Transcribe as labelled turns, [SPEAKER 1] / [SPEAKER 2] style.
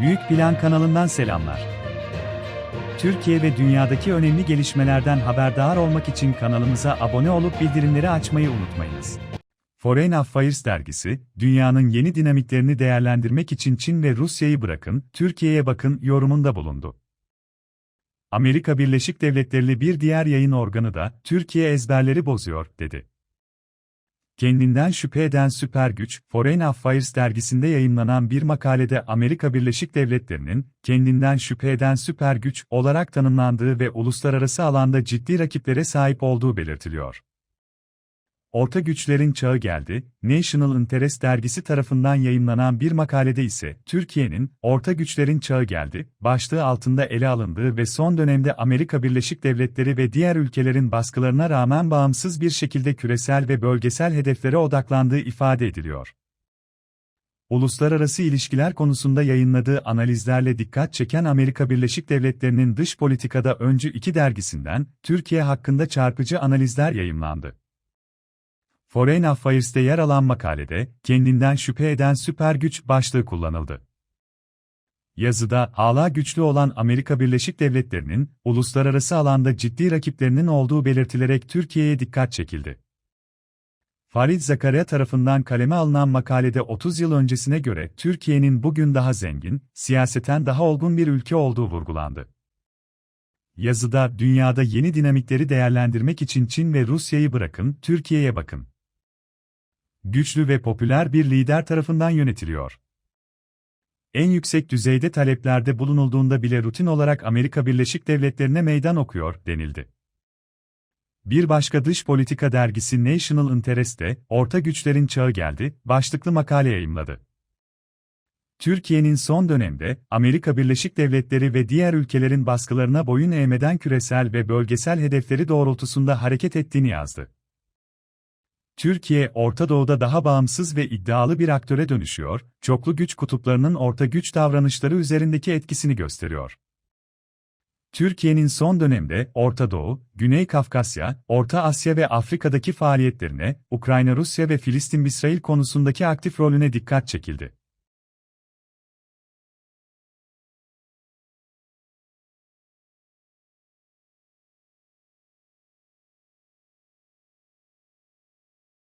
[SPEAKER 1] Büyük Plan kanalından selamlar. Türkiye ve dünyadaki önemli gelişmelerden haberdar olmak için kanalımıza abone olup bildirimleri açmayı unutmayınız. Foreign Affairs dergisi, dünyanın yeni dinamiklerini değerlendirmek için Çin ve Rusya'yı bırakın, Türkiye'ye bakın yorumunda bulundu. Amerika Birleşik Devletleri'li bir diğer yayın organı da, Türkiye ezberleri bozuyor, dedi. Kendinden şüphe eden süper güç, Foreign Affairs dergisinde yayınlanan bir makalede Amerika Birleşik Devletleri'nin, kendinden şüphe eden süper güç olarak tanımlandığı ve uluslararası alanda ciddi rakiplere sahip olduğu belirtiliyor. Orta güçlerin çağı geldi, National Interest dergisi tarafından yayınlanan bir makalede ise, Türkiye'nin, orta güçlerin çağı geldi, başlığı altında ele alındığı ve son dönemde Amerika Birleşik Devletleri ve diğer ülkelerin baskılarına rağmen bağımsız bir şekilde küresel ve bölgesel hedeflere odaklandığı ifade ediliyor. Uluslararası ilişkiler konusunda yayınladığı analizlerle dikkat çeken Amerika Birleşik Devletleri'nin dış politikada öncü iki dergisinden, Türkiye hakkında çarpıcı analizler yayımlandı. Foreign Affairs'te yer alan makalede, kendinden şüphe eden süper güç başlığı kullanıldı. Yazıda, hala güçlü olan Amerika Birleşik Devletleri'nin, uluslararası alanda ciddi rakiplerinin olduğu belirtilerek Türkiye'ye dikkat çekildi. Farid Zakaria tarafından kaleme alınan makalede 30 yıl öncesine göre Türkiye'nin bugün daha zengin, siyaseten daha olgun bir ülke olduğu vurgulandı. Yazıda, dünyada yeni dinamikleri değerlendirmek için Çin ve Rusya'yı bırakın, Türkiye'ye bakın güçlü ve popüler bir lider tarafından yönetiliyor. En yüksek düzeyde taleplerde bulunulduğunda bile rutin olarak Amerika Birleşik Devletleri'ne meydan okuyor, denildi. Bir başka dış politika dergisi National Interest'te, Orta Güçlerin Çağı Geldi, başlıklı makale yayımladı. Türkiye'nin son dönemde, Amerika Birleşik Devletleri ve diğer ülkelerin baskılarına boyun eğmeden küresel ve bölgesel hedefleri doğrultusunda hareket ettiğini yazdı. Türkiye, Orta Doğu'da daha bağımsız ve iddialı bir aktöre dönüşüyor, çoklu güç kutuplarının orta güç davranışları üzerindeki etkisini gösteriyor. Türkiye'nin son dönemde Orta Doğu, Güney Kafkasya, Orta Asya ve Afrika'daki faaliyetlerine, Ukrayna, Rusya ve Filistin-İsrail konusundaki aktif rolüne dikkat çekildi.